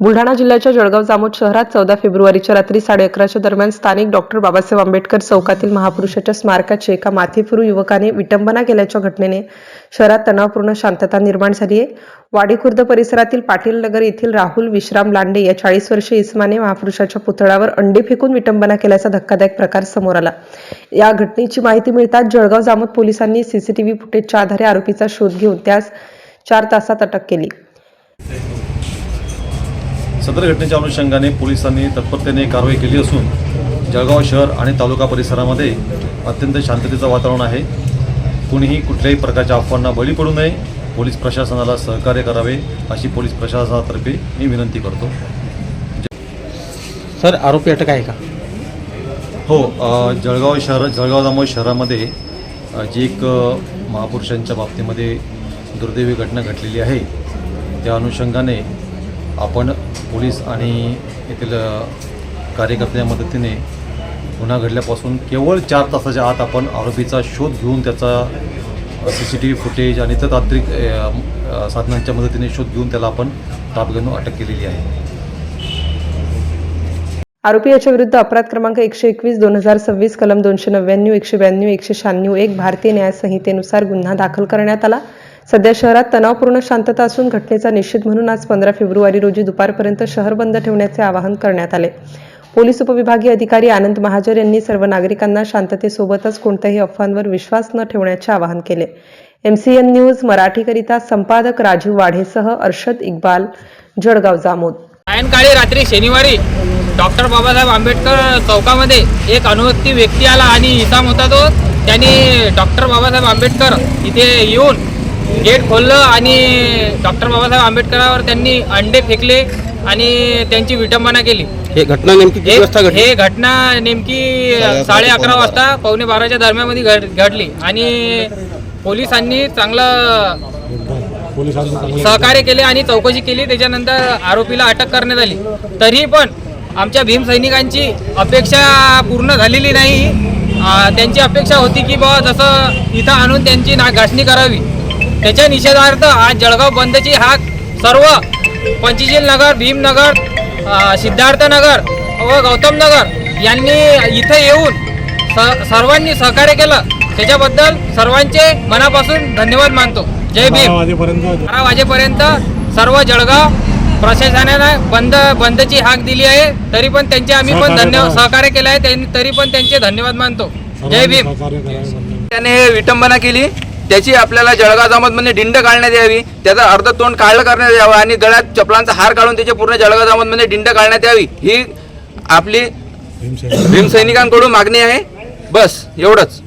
Buldhana जिल्ह्याच्या जळगाव जामोद शहरात चौदा फेब्रुवारीच्या रात्री साडे अकराच्या दरम्यान स्थानिक डॉक्टर बाबासाहेब आंबेडकर चौकातील महापुरुषाच्या स्मारकाचे एका माथेफिरू युवकाने विटंबना केल्याच्या घटनेने शहरात तणावपूर्ण शांतता निर्माण झाली आहे वाडीखुर्द परिसरातील पाटील नगर येथील राहुल विश्राम लांडे या चाळीस वर्षीय इसमाने महापुरुषाच्या पुतळ्यावर अंडी फेकून विटंबना केल्याचा धक्कादायक प्रकार समोर आला. या घटनेची माहिती मिळताच जळगाव जामोद पोलिसांनी सीसीटीव्ही फुटेजच्या आधारे आरोपीचा शोध घेऊन त्यास चार तासात अटक केली. सदर घटनेच्या अनुषंगाने पोलिसांनी तत्परतेने कारवाई केली असून जळगाव शहर आणि तालुका परिसरामध्ये अत्यंत शांततेचं वातावरण आहे. कुणीही कुठल्याही प्रकारच्या अफवांना बळी पडू नये. पोलीस प्रशासनाला सहकार्य करावे अशी पोलीस प्रशासनातर्फे मी विनंती करतो. सर आरोपी अटक आहे का? हो जळगाव शहर जळगाव जामोद शहरामध्ये जी एक महापुरुषांच्या बाबतीमध्ये दुर्दैवी घटना घडलेली आहे. त्या अनुषंगाने आपण पोलीस आणि येथील कार्यकर्त्यांच्या मदतीने गुन्हा घडल्यापासून केवळ चार तासाच्या आत आपण आरोपीचा शोध घेऊन त्याचा C C T V footage आणि इतर तांत्रिक साधनांच्या मदतीने शोध घेऊन त्याला आपण ताब्यात घेऊन अटक केलेली आहे. आरोपी याच्या विरुद्ध अपराध क्रमांक एकशे एकवीस दोन हजार सव्वीस कलम दोनशे नव्याण्णव एकशे ब्याण्णव एकशे शहाण्णव एक भारतीय न्याय संहितेनुसार गुन्हा दाखल करण्यात आला. सध्या शहरात तणावपूर्ण शांतता असून घटनेचा निषेध म्हणून आज पंधरा फेब्रुवारी रोजी दुपारपर्यंत शहर बंद ठेवण्याचे आवाहन करण्यात आले. पोलीस उपविभागीय अधिकारी आनंद महाजर यांनी सर्व नागरिकांना शांततेसोबतच कोणत्याही अफवांवर विश्वास न ठेवण्याचे आवाहन केले. एमसीएन न्यूज मराठीकरिता संपादक राजीव वाढेसह अर्षद इक्बाल जळगाव जामोद. सायंकाळी रात्री शनिवारी डॉक्टर बाबासाहेब आंबेडकर चौकामध्ये एक अनुभक्ती व्यक्ती आला आणि इसाम होता तो त्यांनी डॉक्टर बाबासाहेब आंबेडकर इथे येऊन गेट खोललं आणि डॉक्टर बाबासाहेब आंबेडकरावर त्यांनी अंडे फेकले आणि त्यांची विटंबना केली. हे घटना नेमकी किती हे वाजता घडली? हे घटना नेमकी साडे अकरा वाजता पावणे बाराच्या दरम्यानमध्ये घड- घडली. आणि पोलिसांनी चांगलं सहकार्य केले आणि चौकशी केली. त्याच्यानंतर आरोपीला अटक करण्यात आली. तरी पण आमच्या भीम सैनिकांची अपेक्षा पूर्ण झालेली नाही. त्यांची अपेक्षा होती की बा जसं इथं आणून त्यांची ना घासणी करावी. त्याच्या निषेधार्थ आज जळगाव बंदची हाक सर्व पंचशील नगर भीमनगर सिद्धार्थनगर व गौतम नगर यांनी इथं येऊन स सर्वांनी सहकार्य केलं. त्याच्याबद्दल सर्वांचे मनापासून धन्यवाद मानतो. जय भीम. बारा वाजेपर्यंत सर्व जळगाव प्रशासनानं बंद बंदची हाक दिली आहे. तरी पण त्यांचे आम्ही पण धन्यवाद सहकार्य केलं आहे. त्यांनी तरी पण त्यांचे धन्यवाद मानतो. जय भीम. त्याने हे विटंबना केली. त्याची आपल्याला जळगाव जामतमध्ये डिंड काढण्यात यावी त्याचं अर्ध तोंड काढलं करण्यात यावं आणि गळ्यात चपलांचा हार काढून त्याचे पूर्ण जळगाव जामतमध्ये डिंड काढण्यात यावी ही आपली भीमसैनिकांकडून मागणी आहे. बस एवढंच.